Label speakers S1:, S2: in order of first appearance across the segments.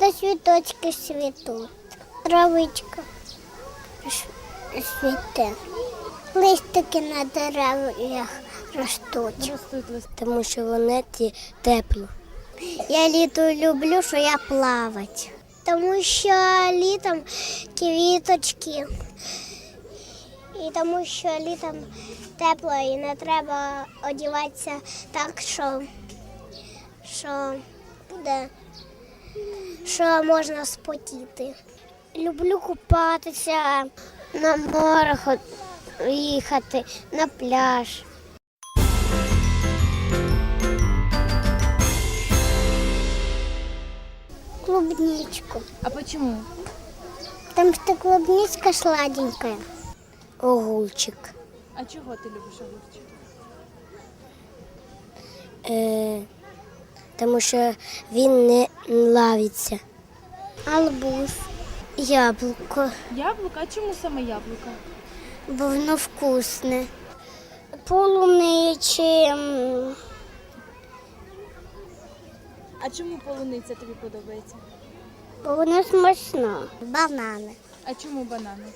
S1: Тут цвіточки світуть. Травичка світе. Листики на деревах ростуть. Тому що вони ті теплі. Я літо люблю, що я плавати. Тому що літом квіточки. І тому що літом тепло і не треба одягатися так, що, що буде, що можна спотіти. Люблю купатися на море їхати, на пляж. Клубничку.
S2: А почему?
S1: Потому что клубничка сладенькая. Огурчик.
S2: А чого ти любиш огурчик?
S1: Е, тому що він не лавиться. Албуз. Яблуко.
S2: Яблука? А чому саме яблука?
S1: Бо воно вкусне. Полуничі.
S2: А чому полуниця тобі подобається?
S1: Бо воно смачно. Банани.
S2: А чому банани?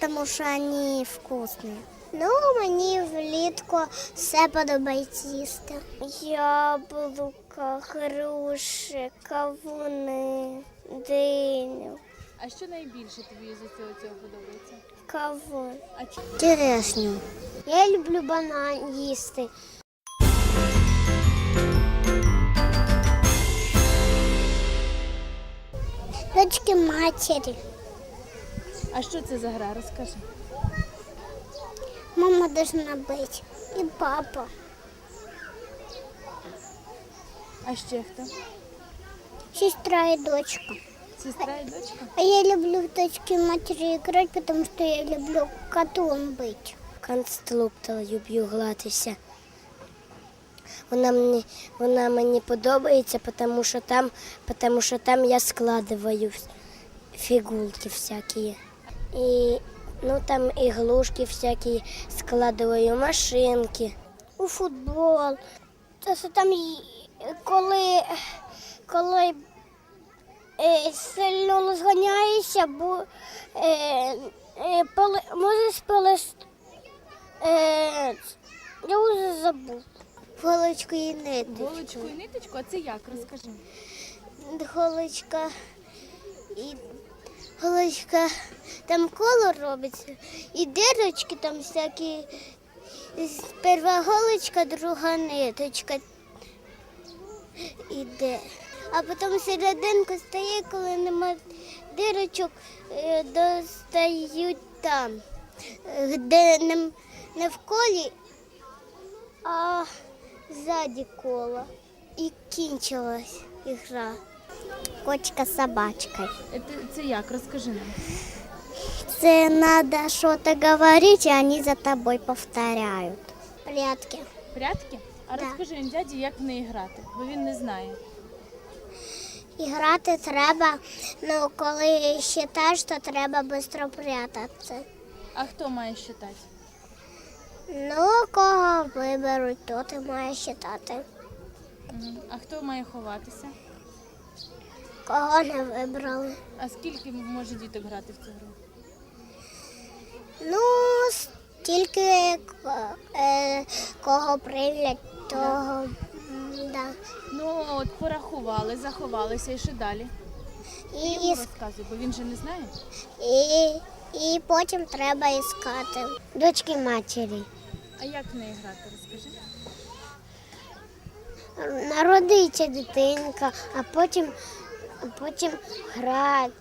S1: Тому що вони вкусні. Ну, мені влітку все подобається їсти. Яблука, груші, кавуни, диню,
S2: А що найбільше тобі з усього цього подобається?
S1: кавун.
S2: А?
S1: Черешню. Я люблю банан їсти. Дочки матері.
S2: А що це за гра? Розкажи.
S1: Мама должна быть. И папа.
S2: А ще хто?
S1: Сестра и дочка.
S2: Сестра і дочка?
S1: А я люблю в дочки матери играть, потому что я люблю котом быть. Конструктор люблю гратися. Вона мені, вона мені подобається, тому що там, тому що там я складываю вс- фігурки всякі. І ну, там ігрушки всякі складываю, машинки. У футбол. Це що там, й- коли, коли е, сильно розганяєшся, бо е, е, можеш е, я вже забув. Голочку і ниточку.
S2: Голочку і ниточку? А це як? Розкажи.
S1: Голочка і голочка, там коло робиться, і дирочки там всякі. Перша голочка, друга ниточка іде. А потім серединку стає, коли нема дирочок, е, достають там, е, де не, в колі, а ззаді коло. І кінчилась ігра. Кочка з собачкою.
S2: Е, Це як? Розкажи нам.
S1: Це треба щось говорити, а вони за тобою повторяють. Прятки.
S2: Прятки? А розкажи дяді, як в неї грати, бо він не знає.
S1: І грати треба, ну коли считаєш, то треба швидко прятатися.
S2: А хто має считати?
S1: Ну, кого виберуть, то ти маєш читати.
S2: А хто має ховатися?
S1: Кого не вибрали.
S2: А скільки може діток грати в цю гру?
S1: Ну, с- тільки ко- е, кого приймуть, того. Да.
S2: Ну, от порахували, заховалися і що далі?
S1: І,
S2: Йому розказуй, бо він же не знає.
S1: і, і потім треба іскати. Дочки матері.
S2: А як в неї грати, розкажи.
S1: Народиться дитинка, а потім, а потім грають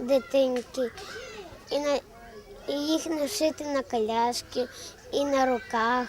S1: дитинки. І, на, і їх носити на коляски, і на руках.